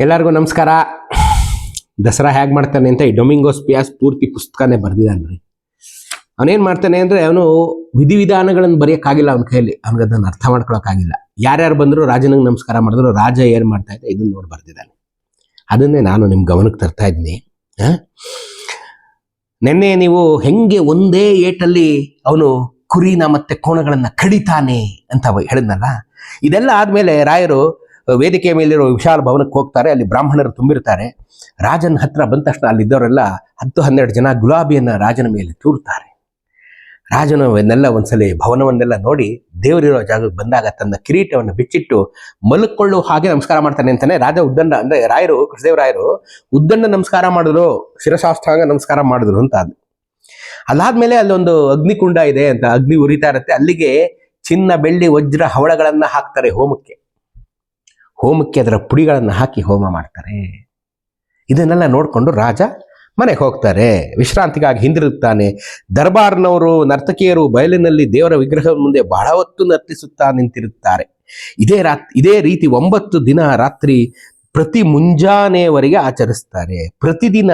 ಎಲ್ಲರಿಗೂ ನಮಸ್ಕಾರ. ದಸರಾ ಹೇಗೆ ಮಾಡ್ತಾನೆ ಅಂತ ಈ ಡೊಮಿಂಗೋಸ್ ಪಿಯಾಸ್ ಪೂರ್ತಿ ಪುಸ್ತಕನೇ ಬರೆದಿದ್ದಾನೆ ರೀ ಅವನೇನು ಮಾಡ್ತಾನೆ ಅಂದರೆ ಅವನು ವಿಧಿವಿಧಾನಗಳನ್ನು ಬರೆಯೋಕ್ಕಾಗಿಲ್ಲ ಅವನ ಕೈಯಲ್ಲಿ. ಅವ್ನಿಗೆ ಅದನ್ನು ಅರ್ಥ ಮಾಡ್ಕೊಳಕ್ಕಾಗಿಲ್ಲ. ಯಾರ್ಯಾರು ಬಂದರೂ ರಾಜನಿಗೆ ನಮಸ್ಕಾರ ಮಾಡಿದ್ರು, ರಾಜ ಏನು ಮಾಡ್ತಾ ಇದ್ದ ಇದನ್ನು ನೋಡಿ ಬರ್ದಿದ್ದಾನೆ. ಅದನ್ನೇ ನಾನು ನಿಮ್ಮ ಗಮನಕ್ಕೆ ತರ್ತಾ ಇದ್ದೀನಿ ನೆನ್ನೆ ನೀವು ಹೆಂಗೆ ಒಂದೇ ಏಟಲ್ಲಿ ಅವನು ಕುರಿನ ಮತ್ತೆ ಕೋಣಗಳನ್ನು ಕಡಿತಾನೆ ಅಂತ ಹೇಳಿದ್ನಲ್ಲ? ಇದೆಲ್ಲ ಆದಮೇಲೆ ರಾಯರು ವೇದಿಕೆ ಮೇಲಿರೋ ವಿಶಾಲ ಭವನಕ್ಕೆ ಹೋಗ್ತಾರೆ, ಅಲ್ಲಿ ಬ್ರಾಹ್ಮಣರು ತುಂಬಿರ್ತಾರೆ. ರಾಜನ ಹತ್ರ ಬಂದ ತಕ್ಷಣ ಅಲ್ಲಿದ್ದವರೆಲ್ಲ ಹತ್ತು ಹನ್ನೆರಡು ಜನ ಗುಲಾಬಿಯನ್ನು ರಾಜನ ಮೇಲೆ ತೂರ್ತಾರೆ ರಾಜನು ಇವನ್ನೆಲ್ಲ ಒಂದ್ಸಲಿ ಭವನವನ್ನೆಲ್ಲ ನೋಡಿ ದೇವರಿರೋ ಜಾಗಕ್ಕೆ ಬಂದಾಗ ತನ್ನ ಕಿರೀಟವನ್ನು ಬಿಚ್ಚಿಟ್ಟು ಮಲ್ಕೊಳ್ಳೋ ಹಾಗೆ ನಮಸ್ಕಾರ ಮಾಡ್ತಾನೆ ಅಂತಾನೆ ರಾಜ ಉದ್ದಂಡ, ಅಂದ್ರೆ ರಾಯರು ಕೃಷ್ಣದೇವರಾಯರು ಉದ್ದಂಡ ನಮಸ್ಕಾರ ಮಾಡಿದ್ರು ಶಿರಶಾಸ್ತ್ರಾಂಗ ನಮಸ್ಕಾರ ಮಾಡಿದ್ರು ಅಂತ ಅದು ಅದಾದ್ಮೇಲೆ ಅಲ್ಲೊಂದು ಅಗ್ನಿಕುಂಡ ಇದೆ ಅಂತ, ಅಗ್ನಿ ಉರಿತಾ ಇರುತ್ತೆ. ಅಲ್ಲಿಗೆ ಚಿನ್ನ, ಬೆಳ್ಳಿ, ವಜ್ರ, ಹವಳಗಳನ್ನ ಹಾಕ್ತಾರೆ ಹೋಮಕ್ಕೆ. ಹೋಮಕ್ಕೆ ಅದರ ಪುಡಿಗಳನ್ನು ಹಾಕಿ ಹೋಮ ಮಾಡ್ತಾರೆ. ಇದನ್ನೆಲ್ಲ ನೋಡಿಕೊಂಡು ರಾಜ ಮನೆಗೆ ಹೋಗ್ತಾರೆ. ವಿಶ್ರಾಂತಿಗಾಗಿ ಹಿಂದಿರುತ್ತಾನೆ ದರ್ಬಾರ್ನವರು, ನರ್ತಕಿಯರು ಬಯಲಿನಲ್ಲಿ ದೇವರ ವಿಗ್ರಹ ಮುಂದೆ ಬಹಳ ಹೊತ್ತು ನರ್ತಿಸುತ್ತಾ ನಿಂತಿರುತ್ತಾರೆ. ಇದೇ ರಾತ್, ಇದೇ ರೀತಿ ಒಂಬತ್ತು ದಿನ ರಾತ್ರಿ ಪ್ರತಿ ಮುಂಜಾನೆಯವರೆಗೆ ಆಚರಿಸ್ತಾರೆ. ಪ್ರತಿದಿನ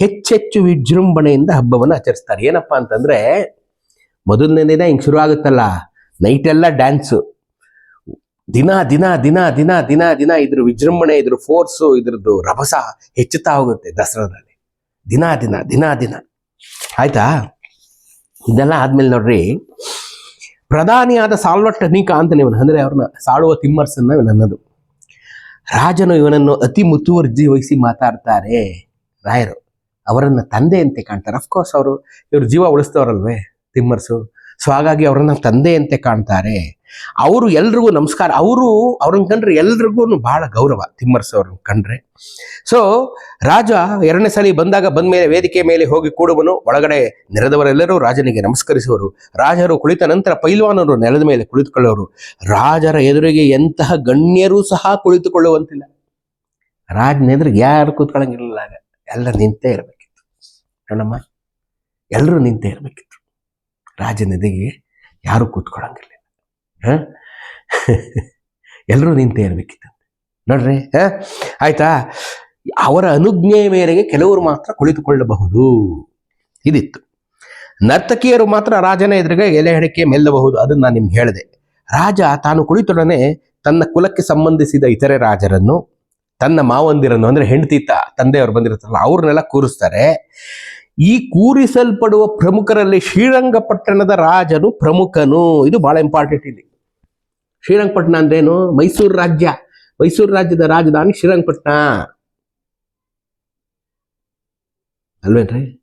ಹೆಚ್ಚೆಚ್ಚು ವಿಜೃಂಭಣೆಯಿಂದ ಹಬ್ಬವನ್ನು ಆಚರಿಸ್ತಾರೆ. ಏನಪ್ಪಾ ಅಂತಂದ್ರೆ, ಮೊದಲನೇ ದಿನ ಹಿಂಗೆ ಶುರು ಆಗುತ್ತಲ್ಲ ನೈಟ್ ಎಲ್ಲ ಡ್ಯಾನ್ಸು. ದಿನ ದಿನ ದಿನ ದಿನ ದಿನ ದಿನ ಇದ್ರ ವಿಜೃಂಭಣೆ, ಇದ್ರ ಫೋರ್ಸು ಇದ್ರದ್ದು ರಭಸ ಹೆಚ್ಚುತ್ತಾ ಹೋಗುತ್ತೆ ದಸರಾದಲ್ಲಿ. ದಿನ ದಿನ ದಿನ ದಿನ. ಆಯ್ತಾ? ಇದೆಲ್ಲ ಆದ್ಮೇಲೆ ನೋಡ್ರಿ. ಪ್ರಧಾನಿಯಾದ ಸಾಲ್ವಟ್ ಅನಿಕ ಅಂತ ಇವನು. ಅಂದ್ರೆ ಅವ್ರನ್ನ ಸಾಳುವ ತಿಮ್ಮರ್ಸನ್ನ ನನ್ನದು ಅನ್ನೋದು. ರಾಜನು ಇವನನ್ನು ಅತಿ ಮುತುವರ್ಜಿ ವಹಿಸಿ ಮಾತಾಡ್ತಾರೆ ರಾಯರು. ಅವರನ್ನ ತಂದೆಯಂತೆ ಕಾಣ್ತಾರೆ. ಅಫ್ಕೋರ್ಸ್ ಅವರು ಇವರು ಜೀವ ಉಳಿಸ್ತವ್ರಲ್ವೇ ತಿಮ್ಮರ್ಸು. ಸೊ ಹಾಗಾಗಿ ಅವರನ್ನ ತಂದೆಯಂತೆ ಕಾಣ್ತಾರೆ. ಅವರು ಎಲ್ರಿಗೂ ನಮಸ್ಕಾರ. ಅವರು, ಅವ್ರನ್ನ ಕಂಡ್ರೆ ಎಲ್ರಿಗೂ ಬಹಳ ಗೌರವ ತಿಮ್ಮರ್ಸ್ ಅವ್ರನ್ನ ಕಂಡ್ರೆ. ಸೊ ರಾಜ ಎರಡನೇ ಸಲ ಬಂದಾಗ ಬಂದ ಮೇಲೆ ವೇದಿಕೆ ಮೇಲೆ ಹೋಗಿ ಕೂಡುವನು, ಒಳಗಡೆ ನೆರೆದವರೆಲ್ಲರೂ ರಾಜನಿಗೆ ನಮಸ್ಕರಿಸುವರು. ರಾಜರು ಕುಳಿತ ನಂತರ ಪೈಲ್ವಾನರು ನೆಲದ ಮೇಲೆ ಕುಳಿತುಕೊಳ್ಳೋರು ರಾಜರ ಎದುರಿಗೆ ಎಂತಹ ಗಣ್ಯರು ಸಹ ಕುಳಿತುಕೊಳ್ಳುವಂತಿಲ್ಲ. ರಾಜನ ಎದುರಿಗೆ ಯಾರು ಕೂತ್ಕೊಳ್ಳಂಗಿರಲಿಲ್ಲ ಆಗ. ಎಲ್ಲ ನಿಂತೇ ಇರಬೇಕಿತ್ತು. ಎಲ್ಲರೂ ನಿಂತೇ ಇರಬೇಕಿತ್ತು. ರಾಜನ ಎದೆಗೆ ಯಾರು ಕೂತ್ಕೊಳ್ಳಂಗಿಲ್ಲ. ಹ? ಎಲ್ಲರೂ ನಿಂತೇ ಇರಬೇಕಿತ್ತು ನೋಡ್ರಿ, ಹಾಂ? ಆಯ್ತಾ? ಅವರ ಅನುಜ್ಞೆಯ ಮೇರೆಗೆ ಕೆಲವರು ಮಾತ್ರ ಕುಳಿತುಕೊಳ್ಳಬಹುದು. ಇದಿತ್ತು. ನರ್ತಕಿಯರು ಮಾತ್ರ ರಾಜನ ಎದುರಿಗೆ ಎಲೆ ಅಡಿಕೆ ಮೆಲ್ಲಬಹುದು, ಅದನ್ನು ನಾನು ನಿಮ್ಗೆ ಹೇಳಿದೆ. ರಾಜ ತಾನು ಕುಳಿತೊಡನೆ ತನ್ನ ಕುಲಕ್ಕೆ ಸಂಬಂಧಿಸಿದ ಇತರೆ ರಾಜರನ್ನು, ತನ್ನ ಮಾವಂದಿರನ್ನು, ಅಂದ್ರೆ ಹೆಂಡತಿ ತಂದೆಯವರು ಬಂದಿರ್ತಾರಲ್ಲ ಅವ್ರನ್ನೆಲ್ಲ ಕೂರಿಸ್ತಾರೆ. ಈ ಕೂರಿಸಲ್ಪಡುವ ಪ್ರಮುಖರಲ್ಲಿ ಶ್ರೀರಂಗಪಟ್ಟಣದ ರಾಜನು ಪ್ರಮುಖನು. ಇದು ಬಹಳ ಇಂಪಾರ್ಟೆಂಟ್ ಇಲ್ಲಿ. ಶ್ರೀರಂಗಪಟ್ಟಣ ಅಂದ್ರೇನು? ಮೈಸೂರು ರಾಜ್ಯ. ಮೈಸೂರು ರಾಜ್ಯದ ರಾಜಧಾನಿ ಶ್ರೀರಂಗಪಟ್ಟಣ ಅಲ್ವೇನ್ರಿ?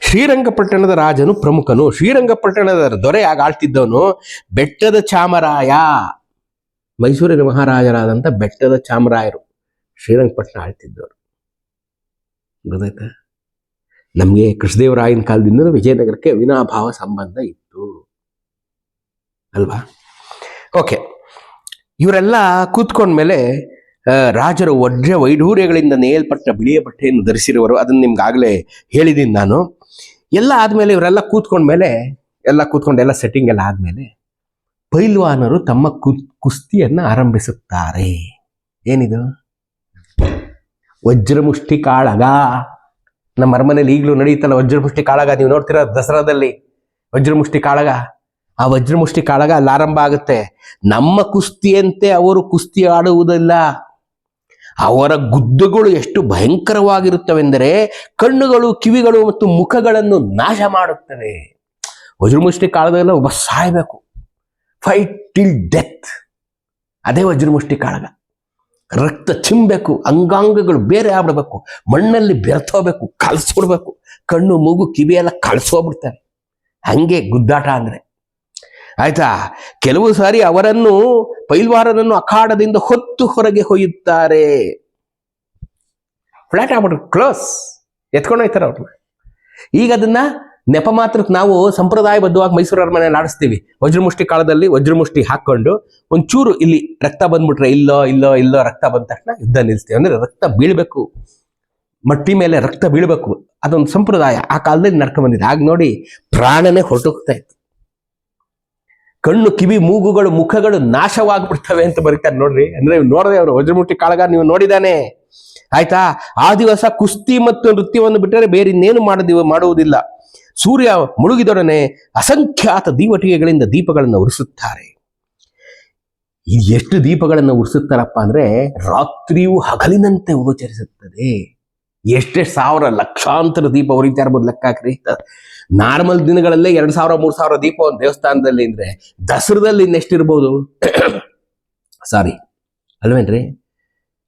ಶ್ರೀರಂಗಪಟ್ಟಣದ ರಾಜನು ಪ್ರಮುಖನು. ಶ್ರೀರಂಗಪಟ್ಟಣದ ದೊರೆ ಆಗ ಆಳ್ತಿದ್ದವನು ಬೆಟ್ಟದ ಚಾಮರಾಯ. ಮೈಸೂರಿನ ಮಹಾರಾಜರಾದಂಥ ಬೆಟ್ಟದ ಚಾಮರಾಯರು ಶ್ರೀರಂಗಪಟ್ಟಣ ಆಳ್ತಿದ್ದವರು. ಗೊತ್ತಾಯ್ತಾ? ನಮಗೆ ಕೃಷ್ಣದೇವರಾಯನ ಕಾಲದಿಂದ ವಿಜಯನಗರಕ್ಕೆ ವಿನಾಭಾವ ಸಂಬಂಧ ಇತ್ತು. ಅಲ್ವಾ? ಓಕೆ ಇವರೆಲ್ಲ ಕೂತ್ಕೊಂಡ್ಮೇಲೆ ಮೇಲೆ ರಾಜರು ವಜ್ರ ವೈಢೂರ್ಯಗಳಿಂದ ನೇಯಲ್ಪಟ್ಟ ಬಿಳಿಯ ಬಟ್ಟೆಯನ್ನು ಧರಿಸಿರುವರು. ಅದನ್ನು ನಿಮ್ಗಾಗಲೇ ಹೇಳಿದ್ದೀನಿ ನಾನು. ಎಲ್ಲ ಆದಮೇಲೆ ಇವರೆಲ್ಲ ಕೂತ್ಕೊಂಡ್ಮೇಲೆ, ಎಲ್ಲ ಕೂತ್ಕೊಂಡು ಎಲ್ಲ ಸೆಟ್ಟಿಂಗ್ ಎಲ್ಲ ಆದಮೇಲೆ ಪೈಲ್ವಾನರು ತಮ್ಮ ಕು, ಕುಸ್ತಿಯನ್ನ ಆರಂಭಿಸುತ್ತಾರೆ. ಏನಿದು? ವಜ್ರಮುಷ್ಟಿ ಕಾಳಗ ನಮ್ಮ ಅರಮನೆಯಲ್ಲಿ ಈಗಲೂ ನಡೆಯುತ್ತಲ್ಲ ವಜ್ರಮುಷ್ಟಿ ಕಾಳಗ. ನೀವು ನೋಡ್ತೀರ ದಸರಾದಲ್ಲಿ ವಜ್ರಮುಷ್ಟಿ ಕಾಳಗ. ಆ ವಜ್ರಮುಷ್ಟಿ ಕಾಳಗ ಅಲ್ಲಿ ಆರಂಭ ಆಗುತ್ತೆ. ನಮ್ಮ ಕುಸ್ತಿಯಂತೆ ಅವರು ಕುಸ್ತಿ ಆಡುವುದಿಲ್ಲ. ಅವರ ಗುದ್ದುಗಳು ಎಷ್ಟು ಭಯಂಕರವಾಗಿರುತ್ತವೆಂದರೆ ಕಣ್ಣುಗಳು, ಕಿವಿಗಳು ಮತ್ತು ಮುಖಗಳನ್ನು ನಾಶ ಮಾಡುತ್ತವೆ. ವಜ್ರಮುಷ್ಟಿ ಕಾಳಗದಲ್ಲಿ ಒಬ್ಬ ಸಾಯಬೇಕು. ಫೈಟ್ ಟಿಲ್ ಡೆತ್ ಅದೇ ವಜ್ರಮುಷ್ಟಿ ಕಾಳಗ. ರಕ್ತ ಚುಂಬಬೇಕು ಅಂಗಾಂಗಗಳು ಬೇರೆ ಆಗ್ಬಿಡ್ಬೇಕು. ಮಣ್ಣಲ್ಲಿ ಬೆರೆತೋಗ್ಬೇಕು ಕಳಿಸ್ಬಿಡ್ಬೇಕು. ಕಣ್ಣು, ಮೂಗು, ಕಿವಿ ಎಲ್ಲ ಕಳ್ಸೋಗ್ಬಿಡ್ತಾರೆ ಹಂಗೆ ಗುದ್ದಾಟ ಅಂದ್ರೆ. ಆಯ್ತಾ? ಕೆಲವು ಸಾರಿ ಅವರನ್ನು, ಪೈಲ್ವಾರನನ್ನು ಅಖಾಡದಿಂದ ಹೊತ್ತು ಹೊರಗೆ ಹೊಯ್ಯುತ್ತಾರೆ ಫ್ಲಾಟ್ ಆಗ್ಬಿಟ್ರು ಕ್ಲೋಸ್ ಎತ್ಕೊಂಡು ಹೋಯ್ತಾರೆ ಅವ್ರನ್ನ ಈಗ ಅದನ್ನ ನೆಪ ಮಾತ್ರಕ್ಕೆ ನಾವು ಸಂಪ್ರದಾಯಬದ್ಧವಾಗಿ ಮೈಸೂರು ಅರಮನೆ ಆಡಿಸ್ತೀವಿ ವಜ್ರಮುಷ್ಟಿ ಕಾಲದಲ್ಲಿ ವಜ್ರಮುಷ್ಟಿ ಹಾಕೊಂಡು ಒಂಚೂರು ಇಲ್ಲಿ ರಕ್ತ ಬಂದ್ಬಿಟ್ರೆ ಇಲ್ಲೋ ಇಲ್ಲೋ ಇಲ್ಲೋ ರಕ್ತ ಬಂದ ತಕ್ಷಣ ಯುದ್ಧ ನಿಲ್ಲಿಸ್ತೀವಿ. ಅಂದ್ರೆ ರಕ್ತ ಬೀಳ್ಬೇಕು. ಮಟ್ಟಿ ಮೇಲೆ ರಕ್ತ ಬೀಳ್ಬೇಕು. ಅದೊಂದು ಸಂಪ್ರದಾಯ. ಆ ಕಾಲದಲ್ಲಿ ನಡ್ಕೊಂಡ್ ಬಂದಿದೆ. ಆಗ ನೋಡಿ ಪ್ರಾಣನೇ ಹೊರಟೋಗ್ತಾ ಇತ್ತು. ಕಣ್ಣು, ಕಿವಿ, ಮೂಗುಗಳು, ಮುಖಗಳು ನಾಶವಾಗ್ಬಿಡ್ತವೆ ಅಂತ ಬರೀತಾರೆ ನೋಡ್ರಿ. ಅಂದ್ರೆ ನೀವು ಅವರು. ವಜ್ರಮುಟ್ಟಿ ಕಾಳಗ ನೀವು ನೋಡಿದಾನೆ. ಆಯ್ತಾ? ಆ ದಿವಸ ಕುಸ್ತಿ ಮತ್ತು ನೃತ್ಯವನ್ನು ಬಿಟ್ಟರೆ ಬೇರೆ ಇನ್ನೇನು ಮಾಡದಿ ಮಾಡುವುದಿಲ್ಲ. ಸೂರ್ಯ ಮುಳುಗಿದೊಡನೆ ಅಸಂಖ್ಯಾತ ದೀವಟಿಗೆಗಳಿಂದ ದೀಪಗಳನ್ನು ಉರಿಸುತ್ತಾರೆ. ಇದು ಎಷ್ಟು ದೀಪಗಳನ್ನು ಉರಿಸುತ್ತಾರಪ್ಪ ಅಂದ್ರೆ ರಾತ್ರಿಯೂ ಹಗಲಿನಂತೆ ಗೋಚರಿಸುತ್ತದೆ. ಎಷ್ಟೇ ಸಾವಿರ ಲಕ್ಷಾಂತರ ದೀಪ ಉರಿತಾ ಇರ್ಬೋದು ಲೆಕ್ಕ ಹಾಕ್ರಿ. ನಾರ್ಮಲ್ ದಿನಗಳಲ್ಲೇ ಎರಡ್ ಸಾವಿರ, ಮೂರ್ ಸಾವಿರ ದೀಪ ಒಂದು ದೇವಸ್ಥಾನದಲ್ಲಿ ಅಂದ್ರೆ ದಸರದಲ್ಲಿ ಇನ್ನೆಷ್ಟಿರ್ಬೋದು ಸಾರಿ ಅಲ್ವೇನ್ರಿ?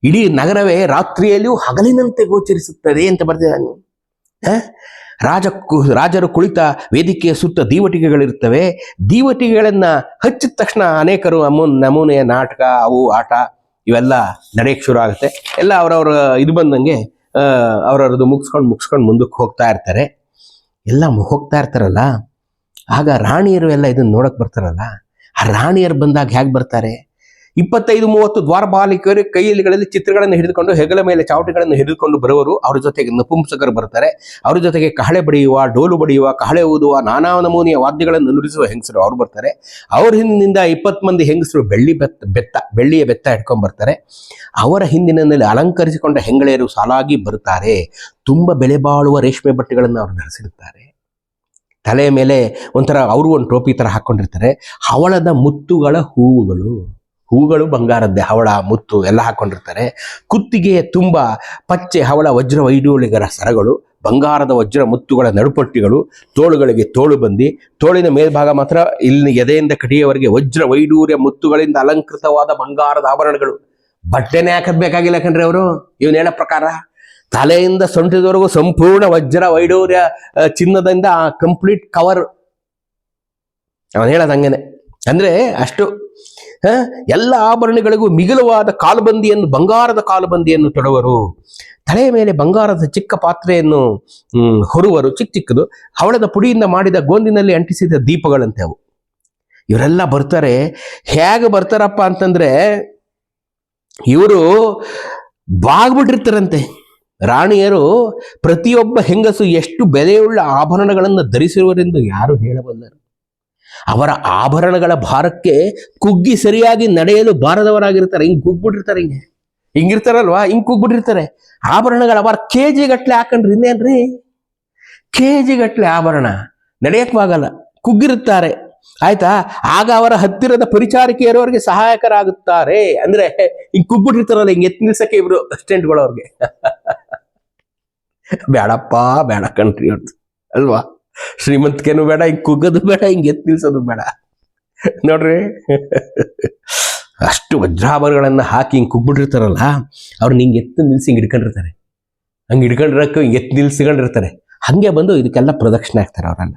ಇಡೀ ನಗರವೇ ರಾತ್ರಿಯಲ್ಲಿಯೂ ಹಗಲಿನಂತೆ ಗೋಚರಿಸುತ್ತದೆ ಅಂತ ಬರ್ತೀನಿ ಹ? ರಾಜ ರಾಜರು ಕುಳಿತ ವೇದಿಕೆಯ ಸುತ್ತ ದೀವಟಿಗೆಗಳಿರ್ತವೆ ದೀವಟಿಗೆಗಳನ್ನು ಹಚ್ಚಿದ ತಕ್ಷಣ ಅನೇಕರು ಅಮೂ, ನಮೂನೆಯ ನಾಟಕ, ಅವು, ಆಟ ಇವೆಲ್ಲ ನಡೆಯಕ್ಕೆ ಶುರು ಆಗುತ್ತೆ. ಎಲ್ಲ ಅವರವರ ಇದು ಬಂದಂಗೆ ಅವರವ್ರದ್ದು ಮುಗಿಸ್ಕೊಂಡು ಮುಗಿಸ್ಕೊಂಡು ಮುಂದಕ್ಕೆ ಹೋಗ್ತಾ ಇರ್ತಾರೆ. ಎಲ್ಲ ಹೋಗ್ತಾ ಇರ್ತಾರಲ್ಲ. ಆಗ ರಾಣಿಯರು ಎಲ್ಲ ಇದನ್ನ ನೋಡಕ್ಕೆ ಬರ್ತಾರಲ್ಲ. ಆ ರಾಣಿಯರು ಬಂದಾಗ ಹೇಗೆ ಬರ್ತಾರೆ? ಇಪ್ಪತ್ತೈದು, ಮೂವತ್ತು ದ್ವಾರಪಾಲಿಕರು ಕೈಯಲ್ಲಿಗಳಲ್ಲಿ ಚಿತ್ರಗಳನ್ನು ಹಿಡಿದುಕೊಂಡು ಹೆಗಲ ಮೇಲೆ ಚಾವಟಿಗಳನ್ನು ಹಿಡಿದುಕೊಂಡು ಬರುವರು. ಅವ್ರ ಜೊತೆಗೆ ನಪುಂಸಕರು ಬರ್ತಾರೆ ಅವ್ರ ಜೊತೆಗೆ ಕಹಳೆ ಬಡಿಯುವ, ಡೋಲು ಬಡಿಯುವ, ಕಹಳೆ ಊದುವ, ನಾನಾ ನಮೂನಿಯ ವಾದ್ಯಗಳನ್ನು ನುಡಿಸುವ ಹೆಂಗಸರು ಅವ್ರು ಬರ್ತಾರೆ. ಅವ್ರ ಹಿಂದಿನಿಂದ ಇಪ್ಪತ್ತು ಮಂದಿ ಹೆಂಗಸರು ಬೆಳ್ಳಿ ಬೆತ್ತ ಬೆತ್ತ, ಬೆಳ್ಳಿಯ ಬೆತ್ತ ಹಿಡ್ಕೊಂಡು ಬರ್ತಾರೆ. ಅವರ ಹಿಂದಿನಲ್ಲಿ ಅಲಂಕರಿಸಿಕೊಂಡ ಹೆಂಗಳೆಯರು ಸಾಲಾಗಿ ಬರುತ್ತಾರೆ. ತುಂಬ ಬೆಲೆ ಬಾಳುವ ರೇಷ್ಮೆ ಬಟ್ಟೆಗಳನ್ನು ಅವರು ಧರಿಸಿರುತ್ತಾರೆ. ತಲೆಯ ಮೇಲೆ ಒಂಥರ ಅವರು ಒಂದು ಟೋಪಿ ಥರ ಹಾಕ್ಕೊಂಡಿರ್ತಾರೆ ಹವಳದ ಮುತ್ತುಗಳ ಹೂವುಗಳು. ಹೂಗಳು, ಬಂಗಾರದ್ದೇ, ಹವಳ, ಮುತ್ತು ಎಲ್ಲ ಹಾಕೊಂಡಿರ್ತಾರೆ. ಕುತ್ತಿಗೆ ತುಂಬ ಪಚ್ಚೆ, ಹವಳ, ವಜ್ರ, ವೈಡೂಳಿಗರ ಸರಗಳು, ಬಂಗಾರದ ವಜ್ರ ಮುತ್ತುಗಳ ನಡುಪಟ್ಟಿಗಳು, ತೋಳುಗಳಿಗೆ ತೋಳು ಬಂದಿ, ತೋಳಿನ ಮೇಲ್ಭಾಗ ಮಾತ್ರ ಇಲ್ಲಿ ಎದೆಯಿಂದ ಕಡಿಯವರೆಗೆ ವಜ್ರ, ವೈಡೂರ್ಯ ಮುತ್ತುಗಳಿಂದ ಅಲಂಕೃತವಾದ ಬಂಗಾರದ ಆಭರಣಗಳು. ಬಟ್ಟೆನೇ ಹಾಕದ್ ಬೇಕಾಗಿಲ್ಲ ಕಣ್ರಿ ಅವರು. ಇವನ್ ಹೇಳೋ ಪ್ರಕಾರ ತಲೆಯಿಂದ ಸೊಂಟದವರೆಗೂ ಸಂಪೂರ್ಣ ವಜ್ರ, ವೈಡೂರ್ಯ ಚಿನ್ನದಿಂದ ಕಂಪ್ಲೀಟ್ ಕವರ್. ಅವನು ಹೇಳೋದು ಹಂಗೇನೆ. ಅಂದ್ರೆ ಅಷ್ಟು ಎಲ್ಲ ಆಭರಣಗಳಿಗೂ ಮಿಗಿಲುವಾದ ಕಾಲುಬಂದಿಯನ್ನು, ಬಂಗಾರದ ಕಾಲುಬಂದಿಯನ್ನು ತೊಡುವರು. ತಲೆಯ ಮೇಲೆ ಬಂಗಾರದ ಚಿಕ್ಕ ಪಾತ್ರೆಯನ್ನು ಹೊರುವರು, ಚಿಕ್ಕ ಚಿಕ್ಕದು. ಹವಳದ ಪುಡಿಯಿಂದ ಮಾಡಿದ ಗೋಂದಿನಲ್ಲಿ ಅಂಟಿಸಿದ ದೀಪಗಳಂತೆ ಅವು. ಇವರೆಲ್ಲ ಬರ್ತಾರೆ. ಹೇಗೆ ಬರ್ತಾರಪ್ಪ ಅಂತಂದ್ರೆ, ಇವರು ಬಾಗ್ಬಿಟ್ಟಿರ್ತಾರಂತೆ. ರಾಣಿಯರು ಪ್ರತಿಯೊಬ್ಬ ಹೆಂಗಸು ಎಷ್ಟು ಬೆಲೆಯುಳ್ಳ ಆಭರಣಗಳನ್ನು ಧರಿಸಿರುವರೆಂದು ಯಾರು ಹೇಳಬಲ್ಲರು. ಅವರ ಆಭರಣಗಳ ಭಾರಕ್ಕೆ ಕುಗ್ಗಿ ಸರಿಯಾಗಿ ನಡೆಯಲು ಬಾರದವರಾಗಿರ್ತಾರೆ. ಹಿಂಗ್ ಕುಗ್ಬಿಟ್ಟಿರ್ತಾರೆ ಹಿಂಗೆ. ಹಿಂಗಿರ್ತಾರಲ್ವಾ? ಹಿಂಗ್ ಕುಗ್ಬಿಟ್ಟಿರ್ತಾರೆ. ಆಭರಣಗಳ ಅವರ ಕೆ ಜಿ ಗಟ್ಲೆ ಹಾಕೊಂಡ್ರಿ ಇನ್ನೇನ್ರಿ? ಕೆ ಜಿ ಗಟ್ಲೆ ಆಭರಣ. ನಡೆಯಕ್ಕಾಗಲ್ಲ. ಕುಗ್ಗಿರುತ್ತಾರೆ. ಆಯ್ತಾ? ಆಗ ಅವರ ಹತ್ತಿರದ ಪರಿಚಾರಿಕೆಯರವರಿಗೆ ಸಹಾಯಕರಾಗುತ್ತಾರೆ. ಅಂದ್ರೆ ಹಿಂಗ್ ಕುಗ್ಬಿಟ್ಟಿರ್ತಾರಲ್ಲ, ಹಿಂಗ್ ಎತ್ ನಿಲ್ಸಕ್ಕೆ ಇಬ್ರು ಅಸಿಸ್ಟೆಂಟ್ಗಳು ಅವ್ರಿಗೆ ಬೇಡಪ್ಪ ಬೇಡ ಕಣ್ರಿ ಅವ್ರದ್ದು ಅಲ್ವಾ? ಶ್ರೀಮಂತಿಕೆನೂ ಬೇಡ, ಹಿಂಗೆ ಕುಗ್ಗೋದು ಬೇಡ, ಹಿಂಗೆ ಎತ್ ನಿಲ್ಸೋದು ಬೇಡ. ನೋಡ್ರಿ, ಅಷ್ಟು ವಜ್ರಾಭರಣಗಳನ್ನ ಹಾಕಿ ಹಿಂಗೆ ಕುಗ್ಬಿಟ್ಟಿರ್ತಾರಲ್ಲ, ಅವ್ರನ್ನ ಹಿಂಗೆ ಎತ್ತು ನಿಲ್ಸಿ ಹಿಂಗೆ ಹಿಡ್ಕೊಂಡಿರ್ತಾರೆ. ಹಂಗೆ ಹಿಡ್ಕೊಂಡಿರಕ್ಕೆ ಹಿಂಗ್ ಎತ್ತು ನಿಲ್ಸ್ಕೊಂಡಿರ್ತಾರೆ ಹಂಗೆ ಬಂದು ಇದಕ್ಕೆಲ್ಲ ಪ್ರದಕ್ಷಿಣೆ ಹಾಕ್ತಾರೆ ಅವರೆಲ್ಲ.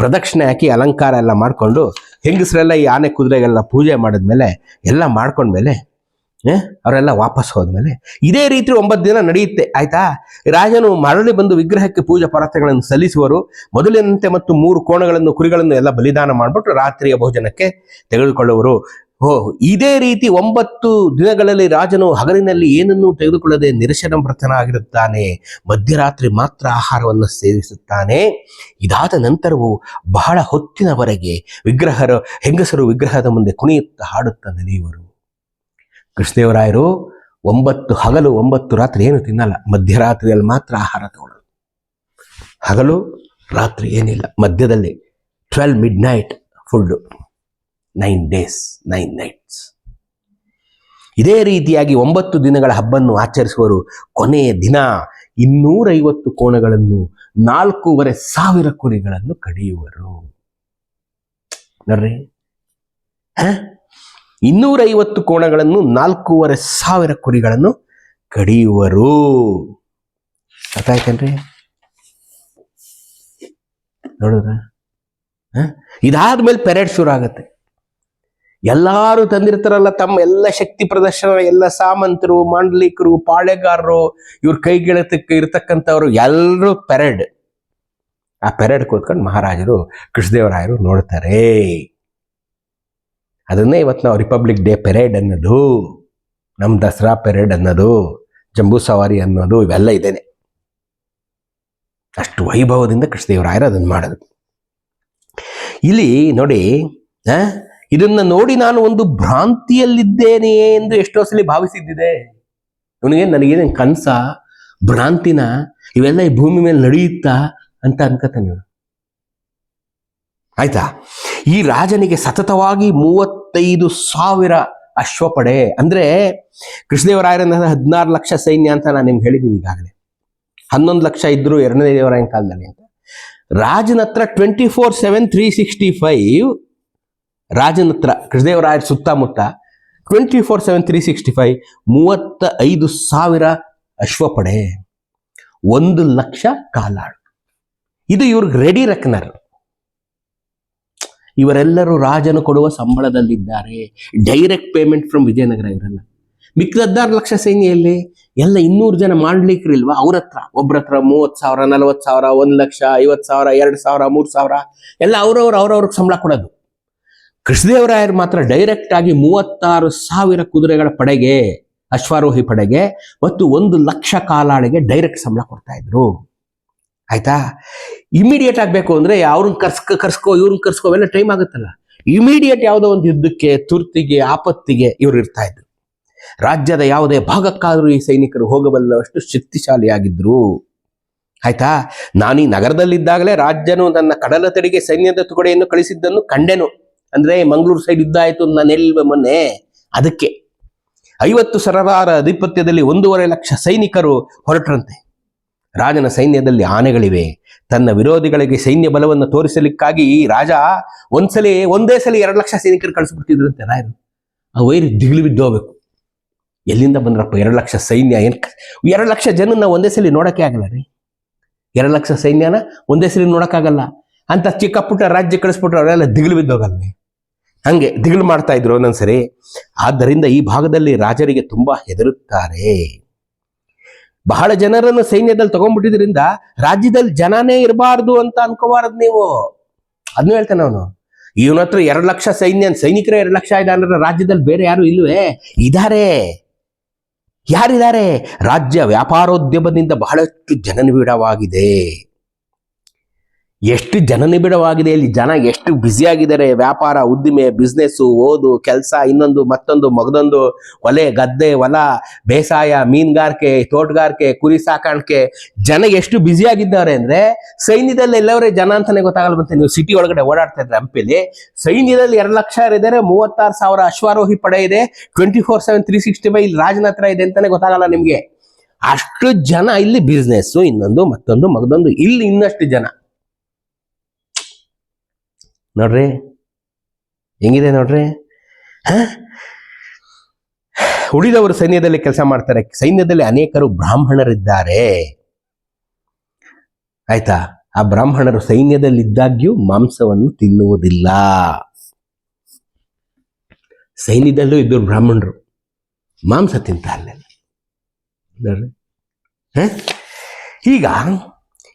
ಪ್ರದಕ್ಷಿಣೆ ಹಾಕಿ ಅಲಂಕಾರ ಎಲ್ಲ ಮಾಡ್ಕೊಂಡು ಹೆಂಗಸರೆಲ್ಲ ಈ ಆನೆ ಕುದುರೆಗೆಲ್ಲ ಪೂಜೆ ಮಾಡಿದ್ಮೇಲೆ, ಎಲ್ಲ ಮಾಡ್ಕೊಂಡ್ಮೇಲೆ ಅವರೆಲ್ಲ ವಾಪಸ್ ಹೋದ್ಮೇಲೆ ಇದೇ ರೀತಿ ಒಂಬತ್ತು ದಿನ ನಡೆಯುತ್ತೆ, ಆಯ್ತಾ? ರಾಜನು ಮರಳಿ ಬಂದು ವಿಗ್ರಹಕ್ಕೆ ಪೂಜಾ ಪರತೆಗಳನ್ನು ಸಲ್ಲಿಸುವರು. ಮೊದಲಿನಂತೆ ಮತ್ತು ಮೂರು ಕೋಣಗಳನ್ನು, ಕುರಿಗಳನ್ನು ಎಲ್ಲ ಬಲಿದಾನ ಮಾಡಿಬಿಟ್ಟು ರಾತ್ರಿಯ ಭೋಜನಕ್ಕೆ ತೆಗೆದುಕೊಳ್ಳುವರು. ಓ, ಇದೇ ರೀತಿ ಒಂಬತ್ತು ದಿನಗಳಲ್ಲಿ ರಾಜನು ಹಗಲಿನಲ್ಲಿ ಏನನ್ನೂ ತೆಗೆದುಕೊಳ್ಳದೆ ನಿರಶನ ವ್ರತನಾಗಿರುತ್ತಾನೆ ಮಧ್ಯರಾತ್ರಿ ಮಾತ್ರ ಆಹಾರವನ್ನು ಸೇವಿಸುತ್ತಾನೆ. ಇದಾದ ನಂತರವೂ ಬಹಳ ಹೊತ್ತಿನವರೆಗೆ ವಿಗ್ರಹರು, ಹೆಂಗಸರು ವಿಗ್ರಹದ ಮುಂದೆ ಕುಣಿಯುತ್ತಾ ಹಾಡುತ್ತಾ ನಡೆಯುವರು ಕೃಷ್ಣದೇವರಾಯರು ಒಂಬತ್ತು ಹಗಲು ಒಂಬತ್ತು ರಾತ್ರಿ ಏನು ತಿನ್ನಲ್ಲ. ಮಧ್ಯರಾತ್ರಿಯಲ್ಲಿ ಮಾತ್ರ ಆಹಾರ ತಗೊಳ್ಳೋದು. ಹಗಲು ರಾತ್ರಿ ಏನಿಲ್ಲ. ಮಧ್ಯದಲ್ಲಿ twelve midnight food nine days nine nights ಇದೇ ರೀತಿಯಾಗಿ ಒಂಬತ್ತು ದಿನಗಳ ಹಬ್ಬವನ್ನು ಆಚರಿಸುವರು ಕೊನೆಯ ದಿನ ಇನ್ನೂರೈವತ್ತು ಕೋಣಗಳನ್ನು ನಾಲ್ಕೂವರೆ ಸಾವಿರ ಕುರಿಗಳನ್ನು ಕಡಿಯುವರು. ನೋಡ್ರಿ? ಇನ್ನೂರೈವತ್ತು ಕೋಣಗಳನ್ನು ನಾಲ್ಕೂವರೆ ಸಾವಿರ ಕುರಿಗಳನ್ನು ಕಡಿಯುವರು. ಅರ್ಥ ಆಯ್ತೇನ್ರಿ ನೋಡಿದ್ರ ಇದಾದ್ಮೇಲೆ ಪೆರೇಡ್ ಶುರು ಆಗತ್ತೆ ಎಲ್ಲಾರು ತಂದಿರ್ತಾರಲ್ಲ ತಮ್ಮ ಎಲ್ಲ ಶಕ್ತಿ ಪ್ರದರ್ಶನ, ಎಲ್ಲ ಸಾಮಂತರು, ಮಾಂಡಲಿಕರು, ಪಾಳೆಗಾರರು, ಇವ್ರ ಕೈಗೆಳತಕ್ಕೆ ಇರ್ತಕ್ಕಂಥವ್ರು ಎಲ್ಲರೂ ಪೆರೇಡ್. ಆ ಪೆರೇಡ್ ಕೂತ್ಕೊಂಡು ಮಹಾರಾಜರು, ಕೃಷ್ಣದೇವರಾಯರು ನೋಡ್ತಾರೆ. ಅದನ್ನೇ ಇವತ್ತು ನಾವು ರಿಪಬ್ಲಿಕ್ ಡೇ ಪೆರೇಡ್ ಅನ್ನೋದು ನಮ್ಮ ದಸರಾ ಪೆರೇಡ್ ಅನ್ನೋದು, ಜಂಬೂ ಸವಾರಿ ಅನ್ನೋದು ಇವೆಲ್ಲ ಇದೇನೆ. ಅಷ್ಟು ವೈಭವದಿಂದ ಕೃಷ್ಣದೇವರಾಯರು ಅದನ್ನು ಮಾಡೋದು ಇಲ್ಲಿ ನೋಡಿ ಇದನ್ನ ನೋಡಿ ನಾನು ಒಂದು ಭ್ರಾಂತಿಯಲ್ಲಿದ್ದೇನೆಯೇ ಎಂದು ಎಷ್ಟೋ ಸಲ ಭಾವಿಸಿದ್ದಿದೆ. ನನಗೆ ನನಗೇನು ಕನಸ, ಭ್ರಾಂತಿನ, ಇವೆಲ್ಲ ಈ ಭೂಮಿ ಮೇಲೆ ನಡೆಯುತ್ತಾ ಅಂತ ಅನ್ಕತಾನೆ ಆಯ್ತಾ? ಈ ರಾಜನಿಗೆ ಸತತವಾಗಿ ಮೂವತ್ತೈದು ಸಾವಿರ ಅಶ್ವಪಡೆ. ಅಂದ್ರೆ ಕೃಷ್ಣದೇವರಾಯರನ್ನ ಹದಿನಾರು ಲಕ್ಷ ಸೈನ್ಯ ಅಂತ ನಾನು ನಿಮ್ಗೆ ಹೇಳಿದ್ದೀನಿ ಈಗಾಗಲೇ. ಹನ್ನೊಂದು ಲಕ್ಷ ಇದ್ರು ಎರಡನೇ ದೇವರಾಯನ ಕಾಲದಲ್ಲಿ ಅಂತ. ರಾಜನ ಹತ್ರ twenty four seven three sixty five ರಾಜನ ಹತ್ರ ಕೃಷ್ಣದೇವರಾಯರ ಸುತ್ತಮುತ್ತ twenty four seven three sixty five ಮೂವತ್ತ ಐದು ಸಾವಿರ ಅಶ್ವಪಡೆ. ಒಂದು ಲಕ್ಷ ಕಾಲಾಳು. ಇದು ಇವ್ರಿಗೆ ರೆಡಿ ರೆಕ್ನರ್ ಇವರೆಲ್ಲರೂ ರಾಜನು ಕೊಡುವ ಸಂಬಳದಲ್ಲಿದ್ದಾರೆ. ಡೈರೆಕ್ಟ್ ಪೇಮೆಂಟ್ ಫ್ರಮ್ ವಿಜಯನಗರ ಇವರೆಲ್ಲ. ಮಿಕ್ಕ ಹದಿನಾರು ಲಕ್ಷ ಸೈನ್ಯಲ್ಲಿ ಎಲ್ಲ ಇನ್ನೂರು ಜನ ಮಾಡ್ಲಿಕ್ಕಿಲ್ವಾ ಅವ್ರ ಹತ್ರ ಒಬ್ಬರ ಹತ್ರ ಮೂವತ್ತು ಸಾವಿರ, ನಲವತ್ತು ಸಾವಿರ, ಒಂದು ಲಕ್ಷ, ಐವತ್ತು ಸಾವಿರ, ಎರಡು ಸಾವಿರ, ಮೂರು ಸಾವಿರ, ಎಲ್ಲ ಅವ್ರವ್ರು ಅವ್ರವ್ರಿಗೆ ಸಂಬಳ ಕೊಡೋದು. ಕೃಷ್ಣದೇವರಾಯರು ಮಾತ್ರ ಡೈರೆಕ್ಟ್ ಆಗಿ ಮೂವತ್ತಾರು ಸಾವಿರ ಕುದುರೆಗಳ ಪಡೆಗೆ, ಅಶ್ವಾರೋಹಿ ಪಡೆಗೆ ಮತ್ತು ಒಂದು ಲಕ್ಷ ಕಾಲಾಳಿಗೆ ಡೈರೆಕ್ಟ್ ಸಂಬಳ ಕೊಡ್ತಾ ಇದ್ರು. ಆಯ್ತಾ? ಇಮಿಡಿಯೇಟ್ ಆಗಬೇಕು ಅಂದ್ರೆ ಅವ್ರನ್ನ ಕರ್ಸ್ಕೊ ಕರ್ಸ್ಕೋ ಇವ್ರನ್ನ ಕರ್ಸ್ಕೋ ಅವೆಲ್ಲ ಟೈಮ್ ಆಗುತ್ತಲ್ಲ. ಇಮಿಡಿಯೇಟ್ ಯಾವುದೋ ಒಂದು ಯುದ್ಧಕ್ಕೆ, ತುರ್ತಿಗೆ, ಆಪತ್ತಿಗೆ ಇವರು ಇರ್ತಾ ಇದ್ರು. ರಾಜ್ಯದ ಯಾವುದೇ ಭಾಗಕ್ಕಾದರೂ ಈ ಸೈನಿಕರು ಹೋಗಬಲ್ಲವಷ್ಟು ಶಕ್ತಿಶಾಲಿಯಾಗಿದ್ದರು ಆಯ್ತಾ? ನಾನು ನಗರದಲ್ಲಿದ್ದಾಗಲೇ ರಾಜ್ಯನು ನನ್ನ ಕಡಲ ತಡಿಗೆ ಸೈನ್ಯದ ತುಕಡೆಯನ್ನು ಕಳಿಸಿದ್ದನ್ನು ಕಂಡೆನು. ಅಂದ್ರೆ ಮಂಗಳೂರು ಸೈಡ್ ಯುದ್ಧ ನಾನು ಎಲ್ಲಿ ಮೊನ್ನೆ? ಅದಕ್ಕೆ. ಐವತ್ತು ಸರದಾರ ಅಧಿಪತ್ಯದಲ್ಲಿ ಒಂದೂವರೆ ಲಕ್ಷ ಸೈನಿಕರು ಹೊರಟ್ರಂತೆ. ರಾಜನ ಸೈನ್ಯದಲ್ಲಿ ಆನೆಗಳಿವೆ. ತನ್ನ ವಿರೋಧಿಗಳಿಗೆ ಸೈನ್ಯ ಬಲವನ್ನು ತೋರಿಸಲಿಕ್ಕಾಗಿ ರಾಜ ಒಂದ್ಸಲಿ, ಒಂದೇ ಸಲ ಎರಡು ಲಕ್ಷ ಸೈನಿಕರು ಕಳಿಸ್ಬಿಡ್ತಿದ್ರಂತೆ ರಾಯರು. ಆ ವೈರಿ ದಿಗಿಲು ಬಿದ್ದು ಹೋಗ್ಬೇಕು. ಎಲ್ಲಿಂದ ಬಂದ್ರಪ್ಪ ಎರಡು ಲಕ್ಷ ಸೈನ್ಯ? ಏನ್ ಎರಡು ಲಕ್ಷ ಜನ ಒಂದೇ ಸಲ ನೋಡಕ್ಕೆ ಆಗಲ್ಲ ರೀ. ಎರಡು ಲಕ್ಷ ಸೈನ್ಯನ ಒಂದೇ ಸಲ ನೋಡಕ್ಕಾಗಲ್ಲ ಅಂತ ಚಿಕ್ಕ ಪುಟ್ಟ ರಾಜ್ಯ ಕಳಿಸ್ಬಿಟ್ರೆ ಅವರೆಲ್ಲ ದಿಗಿಲು ಬಿದ್ದೋಗಲ್ವೇ ಹಂಗೆ ದಿಗಿಲು ಮಾಡ್ತಾ ಇದ್ರು ಒಂದೊಂದ್ಸರಿ. ಆದ್ದರಿಂದ ಈ ಭಾಗದಲ್ಲಿ ರಾಜರಿಗೆ ತುಂಬಾ ಹೆದರುತ್ತಾರೆ. ಬಹಳ ಜನರನ್ನು ಸೈನ್ಯದಲ್ಲಿ ತಗೊಂಡ್ಬಿಟ್ಟಿದ್ರಿಂದ ರಾಜ್ಯದಲ್ಲಿ ಜನನೇ ಇರಬಾರ್ದು ಅಂತ ಅನ್ಕೋಬಾರದು ನೀವು. ಅದ್ನ ಹೇಳ್ತಾನೆ ಅವನು. ಇವನ ಹತ್ರ ಎರಡು ಲಕ್ಷ ಸೈನ್ಯ ಸೈನಿಕರ ಎರಡು ಲಕ್ಷ ಇದೆ ಅಂದ್ರೆ ರಾಜ್ಯದಲ್ಲಿ ಬೇರೆ ಯಾರು ಇಲ್ವೇ? ಇದಾರೆ. ಯಾರಿದ್ದಾರೆ ರಾಜ್ಯ ವ್ಯಾಪಾರೋದ್ಯಮದಿಂದ ಬಹಳಷ್ಟು ಜನನಿಬಿಡವಾಗಿದೆ. ಎಷ್ಟು ಜನನಿಬಿಡವಾಗಿದೆ ಇಲ್ಲಿ ಜನ, ಎಷ್ಟು ಬ್ಯುಸಿ ಆಗಿದ್ದಾರೆ, ವ್ಯಾಪಾರ, ಉದ್ದಿಮೆ ಬಿಸ್ನೆಸ್ಸು ಓದು, ಕೆಲಸ, ಇನ್ನೊಂದು, ಮತ್ತೊಂದು, ಮಗದೊಂದು, ಒಲೆ, ಗದ್ದೆ, ಹೊಲ, ಬೇಸಾಯ, ಮೀನುಗಾರಿಕೆ, ತೋಟಗಾರಿಕೆ, ಕುರಿ ಸಾಕಾಣಿಕೆ. ಜನ ಎಷ್ಟು ಬ್ಯುಸಿ ಆಗಿದ್ದಾರೆ ಅಂದ್ರೆ, ಸೈನ್ಯದಲ್ಲಿ ಎಲ್ಲವರೇ ಜನ ಅಂತಾನೆ ಗೊತ್ತಾಗಲ್ಲ ಮತ್ತೆ ನೀವು ಸಿಟಿ ಒಳಗಡೆ ಓಡಾಡ್ತಾ ಇದ್ರೆ ಹಂಪಿಲಿ. ಸೈನ್ಯದಲ್ಲಿ ಎರಡು ಲಕ್ಷ ಇದ್ದಾರೆ, ಮೂವತ್ತಾರು ಸಾವಿರ ಅಶ್ವಾರೋಹಿ ಪಡೆ ಇದೆ twenty four seven three sixty five ಇಲ್ಲಿ ರಾಜನ ಹತ್ರ ಇದೆ ಅಂತಾನೆ ಗೊತ್ತಾಗಲ್ಲ ನಿಮ್ಗೆ. ಅಷ್ಟು ಜನ ಇಲ್ಲಿ ಬಿಸ್ನೆಸ್ ಇನ್ನೊಂದು, ಮತ್ತೊಂದು, ಮಗದೊಂದು, ಇಲ್ಲಿ ಇನ್ನಷ್ಟು ಜನ. ನೋಡ್ರಿ? ಹೆಂಗಿದೆ ನೋಡ್ರಿ? ಉಳಿದವರು ಸೈನ್ಯದಲ್ಲಿ ಕೆಲಸ ಮಾಡ್ತಾರೆ. ಸೈನ್ಯದಲ್ಲಿ ಅನೇಕರು ಬ್ರಾಹ್ಮಣರಿದ್ದಾರೆ. ಆಯ್ತಾ? ಆ ಬ್ರಾಹ್ಮಣರು ಸೈನ್ಯದಲ್ಲಿದ್ದಾಗ್ಯೂ ಮಾಂಸವನ್ನು ತಿನ್ನುವುದಿಲ್ಲ. ಸೈನ್ಯದಲ್ಲೂ ಇದ್ದರು ಬ್ರಾಹ್ಮಣರು. ಮಾಂಸ ತಿಂತ ನೋಡ್ರಿ? ಈಗ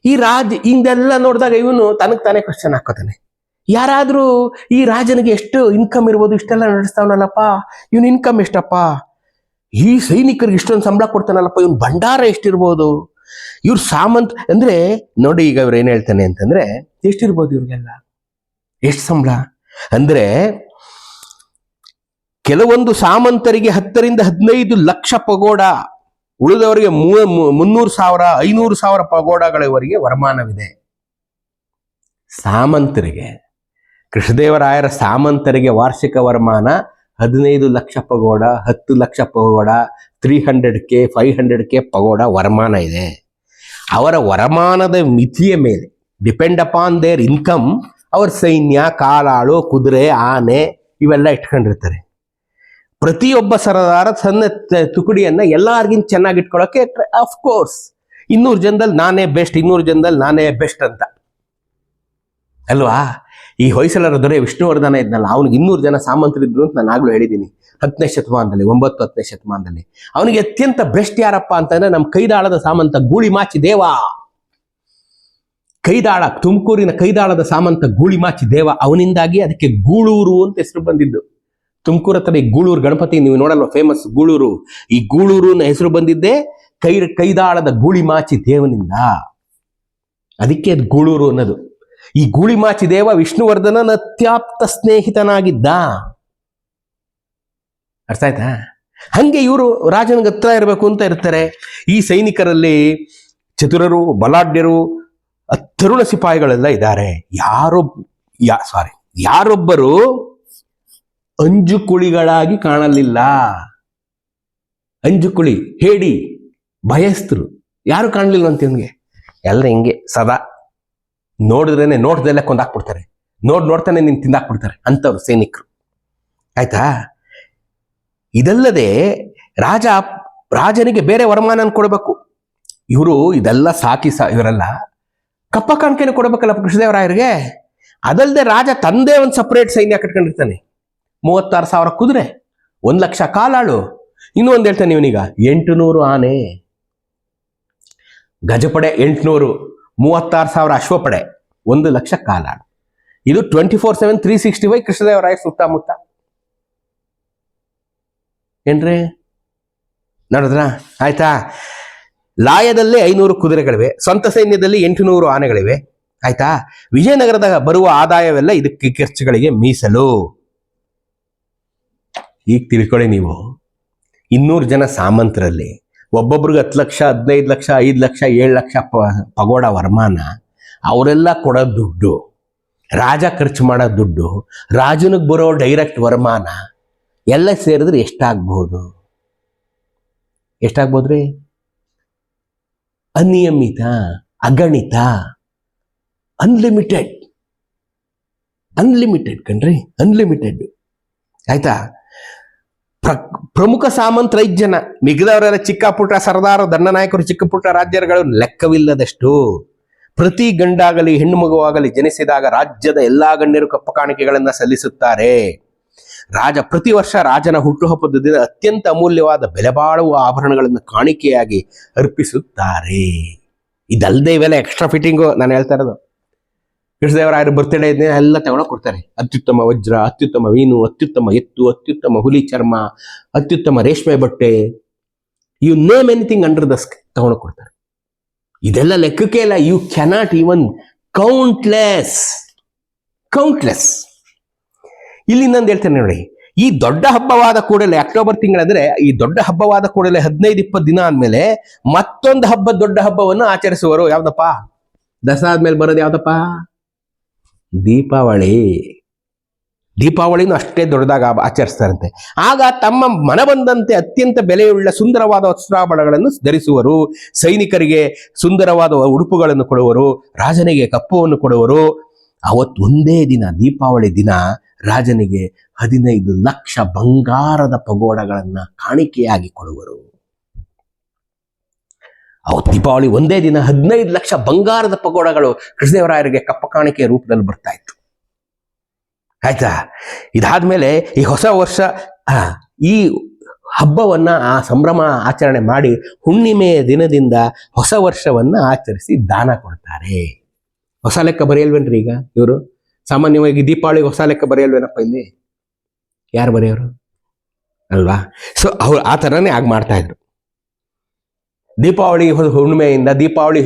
ಈ ರಾಜ, ಹಿಂದೆಲ್ಲ ನೋಡಿದಾಗ ಇವನು ತನಗೆ ತಾನೇ ಕ್ವಶನ್ ಹಾಕೋತಾನೆ. ಯಾರಾದ್ರೂ ಈ ರಾಜನಿಗೆ ಎಷ್ಟು ಇನ್ಕಮ್ ಇರ್ಬೋದು, ಇಷ್ಟೆಲ್ಲ ನಡೆಸ್ತಾವನಲ್ಲಪ್ಪ. ಇವನ್ ಇನ್ಕಮ್ ಎಷ್ಟಪ್ಪ? ಈ ಸೈನಿಕರಿಗೆ ಇಷ್ಟೊಂದು ಸಂಬಳ ಕೊಡ್ತಾನಲ್ಲಪ್ಪ. ಇವನ್ ಭಂಡಾರ ಎಷ್ಟಿರ್ಬೋದು? ಇವ್ರ ಸಾಮಂತ್ ಅಂದ್ರೆ, ನೋಡಿ ಈಗ ಇವ್ರು ಏನ್ ಹೇಳ್ತಾನೆ ಅಂತಂದ್ರೆ, ಎಷ್ಟಿರ್ಬೋದು ಇವ್ರಿಗೆಲ್ಲ? ಎಷ್ಟು ಸಂಬಳ? ಅಂದ್ರೆ, ಕೆಲವೊಂದು ಸಾಮಂತರಿಗೆ ಹತ್ತರಿಂದ ಹದಿನೈದು ಲಕ್ಷ ಪಗೋಡ, ಉಳಿದವರಿಗೆ ಮುನ್ನೂರು ಸಾವಿರ, ಐನೂರು ಸಾವಿರ ಪಗೋಡಗಳವರೆಗೆ ವರಮಾನವಿದೆ. ಸಾಮಂತರಿಗೆ ಕೃಷ್ಣದೇವರಾಯರ ಸಾಮಂತರಿಗೆ ವಾರ್ಷಿಕ ವರಮಾನ ಹದಿನೈದು ಲಕ್ಷ ಪಗೋಡ, ಹತ್ತು lakh pagoda three hundred K five hundred K pagoda ವರಮಾನ ಇದೆ. ಅವರ ವರಮಾನದ ಮಿತಿಯ ಮೇಲೆ ಡಿಪೆಂಡ್ ಅಪಾನ್ ದೇರ್ ಇನ್ಕಮ್ ಅವ್ರ ಸೈನ್ಯ, ಕಾಲಾಳು, ಕುದುರೆ, ಆನೆ ಇವೆಲ್ಲ ಇಟ್ಕೊಂಡಿರ್ತಾರೆ. ಪ್ರತಿಯೊಬ್ಬ ಸರದಾರ ತನ್ನ ತುಕುಡಿಯನ್ನು ಎಲ್ಲಾರ್ಗಿಂತ ಚೆನ್ನಾಗಿ ಇಟ್ಕೊಳ್ಳೋಕೆ ಕೋರ್ಸ್ ಇನ್ನೂರು ಜನದಲ್ಲಿ ನಾನೇ ಬೆಸ್ಟ್ ಇನ್ನೂರು ಜನದಲ್ಲಿ ನಾನೇ ಬೆಸ್ಟ್ ಅಂತ. ಅಲ್ವಾ? ಈ ಹೊಯ್ಸಳರ ದೊರೆ ವಿಷ್ಣುವರ್ಧನ ಇದ್ನಲ್ಲ, ಅವನಿಗೆ ಇನ್ನೂರು ಜನ ಸಾಮಂತರಿದ್ರು ಅಂತ ನಾನು ಆಗ್ಲೂ ಹೇಳಿದ್ದೀನಿ ಹತ್ತನೇ ಶತಮಾನದಲ್ಲಿ, ಒಂಬತ್ತು ಹತ್ತನೇ ಶತಮಾನದಲ್ಲಿ. ಅವನಿಗೆ ಅತ್ಯಂತ ಬೆಸ್ಟ್ ಯಾರಪ್ಪ ಅಂತಂದ್ರೆ ನಮ್ಮ ಕೈದಾಳದ ಸಾಮಂತ ಗೂಳಿ ಮಾಚಿ ದೇವ. ಕೈದಾಳ, ತುಮಕೂರಿನ ಕೈದಾಳದ ಸಾಮಂತ ಗೂಳಿ ಮಾಚಿ ದೇವ. ಅವನಿಂದಾಗಿ ಅದಕ್ಕೆ ಗೂಳೂರು ಅಂತ ಹೆಸರು ಬಂದಿದ್ದು. ತುಮಕೂರು ಹತ್ರ ಗೂಳೂರು ಗಣಪತಿ, ನೀವು ನೋಡಲ್ವ ಫೇಮಸ್ ಗೂಳೂರು. ಈ ಗೂಳೂರು ಹೆಸರು ಬಂದಿದ್ದೆ ಕೈ, ಕೈದಾಳದ ಗೂಳಿ ಮಾಚಿ ದೇವನಿಂದ. ಅದಕ್ಕೆ ಅದು ಗೂಳೂರು ಅನ್ನೋದು. ಈ ಗೂಳಿಮಾಚಿ ದೇವ ವಿಷ್ಣುವರ್ಧನನ ಅತ್ಯಾಪ್ತ ಸ್ನೇಹಿತನಾಗಿದ್ದ. ಅರ್ಥ ಆಯ್ತಾ? ಹಂಗೆ ಇವರು ರಾಜನಿಗೆ ಹತ್ರ ಇರಬೇಕು ಅಂತ ಇರ್ತಾರೆ. ಈ ಸೈನಿಕರಲ್ಲಿ ಚತುರರು, ಬಲಾಢ್ಯರು ತರುಣ ಸಿಪಾಯಿಗಳೆಲ್ಲ ಇದ್ದಾರೆ. ಯಾರೊಬ್ ಯಾ ಸಾರಿ ಯಾರೊಬ್ಬರು ಅಂಜುಕುಳಿಗಳಾಗಿ ಕಾಣಲಿಲ್ಲ. ಅಂಜುಕುಳಿ ಹೇಡಿ, ಭಯಸ್ಥರು. ಯಾರು ಕಾಣಲಿಲ್ಲ ಅಂತ ಇವನ್ಗೆ? ಎಲ್ಲ ಹಿಂಗೆ, ಸದಾ ನೋಡಿದ್ರೇನೆ ನೋಡ್ದೆಲ್ಲ ಕೊಂದಾಕ್ಬಿಡ್ತಾರೆ. ನೋಡ್ ನೋಡ್ತಾನೆ ನಿನ್ ತಿಂದಾಕ್ಬಿಡ್ತಾರೆ ಅಂತವ್ರು ಸೈನಿಕರು. ಆಯ್ತಾ? ಇದಲ್ಲದೆ ರಾಜ ರಾಜನಿಗೆ ಬೇರೆ ವರಮಾನ ಕೊಡಬೇಕು. ಇವರು ಇದೆಲ್ಲ ಸಾಕಿ ಸಾ ಇವರೆಲ್ಲ ಕಪ್ಪ ಕಾಣಿಕೆನೂ ಕೊಡಬೇಕಲ್ಲ ಕೃಷ್ಣದೇವರಾಯರಿಗೆ? ಅದಲ್ಲದೆ ರಾಜ ತಂದೆ ಒಂದು ಸಪ್ರೇಟ್ ಸೈನ್ಯ ಕಟ್ಕೊಂಡಿರ್ತಾನೆ. ಮೂವತ್ತಾರು ಸಾವಿರ ಕುದುರೆ, ಒಂದು ಲಕ್ಷ ಕಾಲಾಳು. ಇನ್ನೂ ಒಂದು ಹೇಳ್ತಾನೆ ಇವನೀಗ ಎಂಟು ನೂರು ಆನೆ. ಗಜಪಡೆ ಎಂಟುನೂರು. ಮೂವತ್ತಾರು ಸಾವಿರ ಅಶ್ವಪಡೆ ಒಂದು ಲಕ್ಷ ಕಾಲಾಡು. ಇದು twenty four seven three sixty five Krishnadevaraya ಸುತ್ತಮುತ್ತ. ಏನ್ರಿ? ನೋಡಿದ್ರ? ಆಯ್ತಾ? ಲಾಯದಲ್ಲಿ ಐನೂರು ಕುದುರೆಗಳಿವೆ, ಸ್ವಂತ ಸೈನ್ಯದಲ್ಲಿ ಎಂಟುನೂರು ಆನೆಗಳಿವೆ. ಆಯ್ತಾ? ವಿಜಯನಗರದ ಬರುವ ಆದಾಯವೆಲ್ಲ ಇದಕ್ಕೆ ಖರ್ಚುಗಳಿಗೆ ಮೀಸಲು. ಈಗ ತಿಳ್ಕೊಳ್ಳಿ ನೀವು. ಇನ್ನೂರು ಜನ ಸಾಮಂತರಲ್ಲಿ ಒಬ್ಬೊಬ್ರಿಗೆ ಹತ್ತು ಲಕ್ಷ, ಹದಿನೈದು ಲಕ್ಷ, ಐದು ಲಕ್ಷ, ಏಳು ಲಕ್ಷ ಪ, ಪಗೋಡ ವರಮಾನ, ಅವರೆಲ್ಲ ಕೊಡೋ ದುಡ್ಡು, ರಾಜ ಖರ್ಚು ಮಾಡೋ ದುಡ್ಡು, ರಾಜನಿಗೆ ಬರೋ ಡೈರೆಕ್ಟ್ ವರಮಾನ, ಎಲ್ಲ ಸೇರಿದ್ರೆ ಎಷ್ಟಾಗ್ಬೋದು? ಎಷ್ಟಾಗ್ಬೋದ್ರಿ? ಅನಿಯಮಿತ, ಅಗಣಿತ ಅನ್ಲಿಮಿಟೆಡ್ ಅನ್ಲಿಮಿಟೆಡ್ ಕಣ್ರಿ ಅನ್ಲಿಮಿಟೆಡ್ ಆಯ್ತಾ? ಪ್ರಮುಖ ಸಾಮಂತ ಐದು ಜನ ಮಿಗದವರೆಲ್ಲ ಚಿಕ್ಕ ಪುಟ್ಟ ಸರದಾರ, ದಂಡನಾಯಕರು ಚಿಕ್ಕ ಪುಟ್ಟ ರಾಜ್ಯಗಳು ಲೆಕ್ಕವಿಲ್ಲದಷ್ಟು ಪ್ರತಿ ಗಂಡಾಗಲಿ, ಹೆಣ್ಣು ಮಗುವಾಗಲಿ ಜನಿಸಿದಾಗ ರಾಜ್ಯದ ಎಲ್ಲಾ ಗಣ್ಯರು ಕಪ್ಪ ಕಾಣಿಕೆಗಳನ್ನ ಸಲ್ಲಿಸುತ್ತಾರೆ. ರಾಜ, ಪ್ರತಿ ವರ್ಷ ರಾಜನ ಹುಟ್ಟುಹಬ್ಬದ ದಿನ ಅತ್ಯಂತ ಅಮೂಲ್ಯವಾದ ಬೆಲೆಬಾಳುವ ಆಭರಣಗಳನ್ನು ಕಾಣಿಕೆಯಾಗಿ ಅರ್ಪಿಸುತ್ತಾರೆ. ಇದಲ್ಲದೆ ಇವೆಲ್ಲ ಎಕ್ಸ್ಟ್ರಾ ಫಿಟ್ಟಿಂಗು ನಾನು ಹೇಳ್ತಾ ಇರೋದು. ಕೃಷ್ಣದೇವರಾಯರ ಬರ್ತಡೇ ಇದ್ದೇನೆ ಎಲ್ಲ ತಗೊಂಡೋಗಿ ಕೊಡ್ತಾರೆ. ಅತ್ಯುತ್ತಮ ವಜ್ರ, ಅತ್ಯುತ್ತಮ ವೀನು ಅತ್ಯುತ್ತಮ ಎತ್ತು, ಅತ್ಯುತ್ತಮ ಹುಲಿ ಚರ್ಮ, ಅತ್ಯುತ್ತಮ ರೇಷ್ಮೆ ಬಟ್ಟೆ you name anything under the sky ತಗೊಂಡೋಗಿ ಕೊಡ್ತಾರೆ. ಇದೆಲ್ಲ ಲೆಕ್ಕಕ್ಕೆ ಇಲ್ಲ you cannot even countless countless ಇಲ್ಲಿ ಇನ್ನೊಂದು ಹೇಳ್ತೇನೆ ನೋಡಿ, ಈ ದೊಡ್ಡ ಹಬ್ಬವಾದ ಕೂಡಲೇ, ಅಕ್ಟೋಬರ್ ತಿಂಗಳಂದ್ರೆ, ಈ ದೊಡ್ಡ ಹಬ್ಬವಾದ ಕೂಡಲೇ ಹದಿನೈದು, ಇಪ್ಪತ್ತು ದಿನ ಆದ್ಮೇಲೆ ಮತ್ತೊಂದು ಹಬ್ಬ, ದೊಡ್ಡ ಹಬ್ಬವನ್ನು ಆಚರಿಸುವರು ಯಾವ್ದಪ್ಪ? ದಸರಾ ಆದ್ಮೇಲೆ ಬರೋದು ಯಾವ್ದಪ್ಪ? ದೀಪಾವಳಿ. ದೀಪಾವಳಿನೂ ಅಷ್ಟೇ ದೊಡ್ಡದಾಗ ಆಚರಿಸ್ತಾರಂತೆ. ಆಗ ತಮ್ಮ ಮನ ಬಂದಂತೆ ಅತ್ಯಂತ ಬೆಲೆಯುಳ್ಳ ಸುಂದರವಾದ ವಸ್ತ್ರಾಭರಣಗಳನ್ನು ಧರಿಸುವರು. ಸೈನಿಕರಿಗೆ ಸುಂದರವಾದ ಉಡುಪುಗಳನ್ನು ಕೊಡುವರು. ರಾಜನಿಗೆ ಕಪ್ಪವನ್ನು ಕೊಡುವರು. ಅವತ್ತು ಒಂದೇ ದಿನ, ದೀಪಾವಳಿ ದಿನ, ರಾಜನಿಗೆ ಹದಿನೈದು ಲಕ್ಷ ಬಂಗಾರದ ಪಗೋಡಗಳನ್ನು ಕಾಣಿಕೆಯಾಗಿ ಕೊಡುವರು. ಅವತ್ತು ದೀಪಾವಳಿ ಒಂದೇ ದಿನ ಹದಿನೈದು ಲಕ್ಷ ಬಂಗಾರದ ಪಗೋಡಗಳು ಕೃಷ್ಣದೇವರಾಯರಿಗೆ ಕಪ್ಪ ಕಾಣಿಕೆಯ ರೂಪದಲ್ಲಿ ಬರ್ತಾ ಇತ್ತು. ಆಯ್ತಾ? ಇದಾದ್ಮೇಲೆ ಈ ಹೊಸ ವರ್ಷ ಈ ಹಬ್ಬವನ್ನ, ಆ ಸಂಭ್ರಮ ಆಚರಣೆ ಮಾಡಿ ಹುಣ್ಣಿಮೆಯ ದಿನದಿಂದ ಹೊಸ ವರ್ಷವನ್ನ ಆಚರಿಸಿ ದಾನ ಕೊಡ್ತಾರೆ. ಹೊಸ ಲೆಕ್ಕ ಬರೆಯಲ್ವೇನ್ರಿ ಈಗ ಇವರು? ಸಾಮಾನ್ಯವಾಗಿ ದೀಪಾವಳಿಗೆ ಹೊಸ ಲೆಕ್ಕ ಬರೆಯಲ್ವೇನಪ್ಪ ಇಲ್ಲಿ? ಯಾರು ಬರೆಯೋರು? ಅಲ್ವಾ? ಸೊ ಅವ್ರು ಆ ಥರನೇ ಆಗಿ ಮಾಡ್ತಾ ಇದ್ರು. ದೀಪಾವಳಿ ಹುಣ್ಣಿಮೆಯಿಂದ ದೀಪಾವಳಿ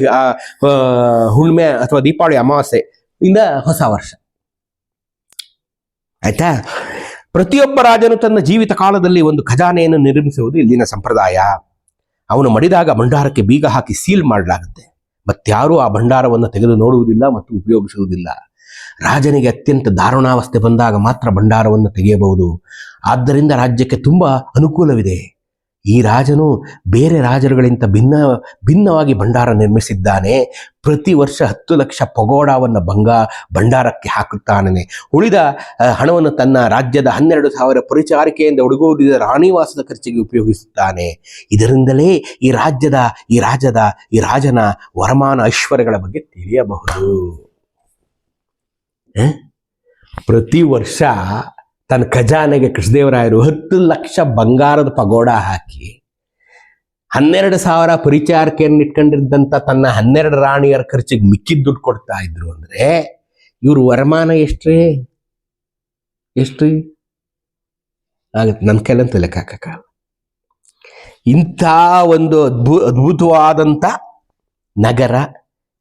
ಹುಣ್ಣಿಮೆ ಅಥವಾ ದೀಪಾವಳಿ ಅಮಾವಾಸ್ಯೆ ಇಂದ ಹೊಸ ವರ್ಷ. ಆಯ್ತಾ? ಪ್ರತಿಯೊಬ್ಬ ರಾಜನು ತನ್ನ ಜೀವಿತ ಕಾಲದಲ್ಲಿ ಒಂದು ಖಜಾನೆಯನ್ನು ನಿರ್ಮಿಸುವುದು ಇಲ್ಲಿನ ಸಂಪ್ರದಾಯ. ಅವನು ಮಡಿದಾಗ ಭಂಡಾರಕ್ಕೆ ಬೀಗ ಹಾಕಿ ಸೀಲ್ ಮಾಡಲಾಗುತ್ತೆ. ಮತ್ತಾರೂ ಆ ಭಂಡಾರವನ್ನು ತೆಗೆದು ನೋಡುವುದಿಲ್ಲ ಮತ್ತು ಉಪಯೋಗಿಸುವುದಿಲ್ಲ. ರಾಜನಿಗೆ ಅತ್ಯಂತ ದಾರುಣಾವಸ್ಥೆ ಬಂದಾಗ ಮಾತ್ರ ಭಂಡಾರವನ್ನು ತೆಗೆಯಬಹುದು. ಆದ್ದರಿಂದ ರಾಜ್ಯಕ್ಕೆ ತುಂಬಾ ಅನುಕೂಲವಿದೆ. ಈ ರಾಜನು ಬೇರೆ ರಾಜರುಗಳಿಂತ ಭಿನ್ನ, ಭಿನ್ನವಾಗಿ ಭಂಡಾರ ನಿರ್ಮಿಸಿದ್ದಾನೆ. ಪ್ರತಿ ವರ್ಷ ಹತ್ತು ಲಕ್ಷ ಪಗೋಡಾವನ್ನ ಭಂಗ ಭಂಡಾರಕ್ಕೆ ಹಾಕುತ್ತಾನೆ. ಉಳಿದ ಹಣವನ್ನು ತನ್ನ ರಾಜ್ಯದ ಹನ್ನೆರಡು ಸಾವಿರ ಪರಿಚಾರಿಕೆಯಿಂದ ಒಡಗೂಡಿದ ರಾಣಿವಾಸದ ಖರ್ಚಿಗೆ ಉಪಯೋಗಿಸುತ್ತಾನೆ. ಇದರಿಂದಲೇ ಈ ರಾಜ್ಯದ, ಈ ರಾಜದ, ಈ ರಾಜನ ವರಮಾನ ಐಶ್ವರ್ಯಗಳ ಬಗ್ಗೆ ತಿಳಿಯಬಹುದು? ಪ್ರತಿ ವರ್ಷ ತನ್ನ ಖಜಾನೆಗೆ ಕೃಷ್ಣದೇವರಾಯರು ಹತ್ತು ಲಕ್ಷ ಬಂಗಾರದ ಪಗೋಡ ಹಾಕಿ ಹನ್ನೆರಡು ಸಾವಿರ ಪರಿಚಾರಕೆಯನ್ನು ಇಟ್ಕೊಂಡಿದ್ದಂಥ ತನ್ನ ಹನ್ನೆರಡು ರಾಣಿಯರ ಖರ್ಚಿಗೆ ಮಿಕ್ಕಿದ ದುಡ್ಡು ಕೊಡ್ತಾ ಇದ್ರು ಅಂದರೆ ಇವ್ರ ವರಮಾನ ಎಷ್ಟ್ರಿ? ಎಷ್ಟ್ರಿ? ಆಗತ್ತೆ ನನ್ನ ಕೈಲಂತ ಲೆಕ್ಕ ಹಾಕಕ್ಕಾಗಲ್ಲ ಇಂಥ ಒಂದು ಅದ್ಭು ಅದ್ಭುತವಾದಂಥ ನಗರ,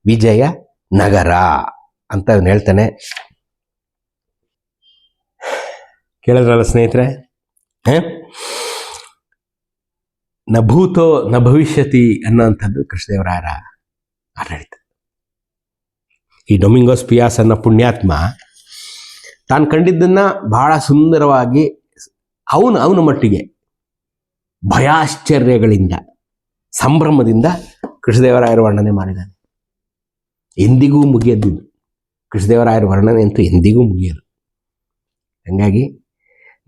ವಿಜಯ ನಗರ ಅಂತ ಹೇಳ್ತಾನೆ. ಕೇಳಿದ್ರಲ್ಲ ಸ್ನೇಹಿತರೆ? ನ ಭೂತೋ ನ ಭವಿಷ್ಯತಿ ಅನ್ನೋಂಥದ್ದು ಕೃಷ್ಣದೇವರಾಯರ ಆಡಳಿತ. ಈ ಡೊಮಿಂಗೋಸ್ ಪಿಯಾಸ್ ಅನ್ನೋ ಪುಣ್ಯಾತ್ಮ ತಾನು ಕಂಡಿದ್ದನ್ನ ಬಹಳ ಸುಂದರವಾಗಿ ಅವನು, ಅವನ ಮಟ್ಟಿಗೆ ಭಯಾಶ್ಚರ್ಯಗಳಿಂದ, ಸಂಭ್ರಮದಿಂದ ಕೃಷ್ಣದೇವರಾಯರ ವರ್ಣನೆ ಮಾಡಿದ್ದಾನೆ. ಎಂದಿಗೂ ಮುಗಿಯದ್ದು ಕೃಷ್ಣದೇವರಾಯರ ವರ್ಣನೆ ಅಂತೂ ಎಂದಿಗೂ ಮುಗಿಯದು ಹಂಗಾಗಿ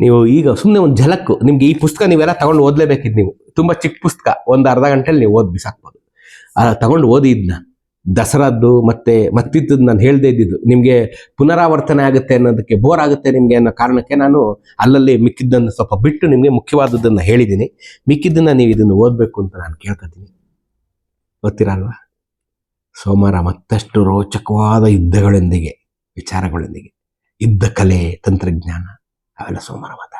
ನೀವು ಈಗ ಸುಮ್ಮನೆ ಒಂದು ಝಲಕ್ಕು, ನಿಮ್ಗೆ ಈ ಪುಸ್ತಕ ನೀವೆಲ್ಲ ತಗೊಂಡು ಓದಲೇಬೇಕಿದ್ ನೀವು. ತುಂಬ ಚಿಕ್ಕ ಪುಸ್ತಕ, ಒಂದು ಅರ್ಧ ಗಂಟೆಲಿ ನೀವು ಓದಿ ಬಿಸಾಕ್ಬೋದು ತಗೊಂಡು ಓದಿ ದಸರಾದ್ದು ಮತ್ತೆ ಮತ್ತಿದ್ದದ್ದು ನಾನು ಹೇಳದೇ ಇದ್ದಿದ್ದು, ನಿಮಗೆ ಪುನರಾವರ್ತನೆ ಆಗುತ್ತೆ ಅನ್ನೋದಕ್ಕೆ ಬೋರ್ ಆಗುತ್ತೆ ನಿಮಗೆ ಅನ್ನೋ ಕಾರಣಕ್ಕೆ ನಾನು ಅಲ್ಲಲ್ಲಿ ಮಿಕ್ಕಿದ್ದನ್ನು ಸ್ವಲ್ಪ ಬಿಟ್ಟು ನಿಮಗೆ ಮುಖ್ಯವಾದದ್ದನ್ನು ಹೇಳಿದ್ದೀನಿ. ಮಿಕ್ಕಿದ್ದನ್ನು ನೀವು ಇದನ್ನು ಓದಬೇಕು ಅಂತ ನಾನು ಕೇಳ್ಕೊತೀನಿ. ಗೊತ್ತಿರಲ್ವಾ? ಸೋಮವಾರ ಮತ್ತಷ್ಟು ರೋಚಕವಾದ ಯುದ್ಧಗಳೊಂದಿಗೆ, ವಿಚಾರಗಳೊಂದಿಗೆ. ಯುದ್ಧ ಕಲೆ, ತಂತ್ರಜ್ಞಾನ. ಅವೆಲ್ಲ ಸೋಮವಾರ ಮಾತಾಡೋಣ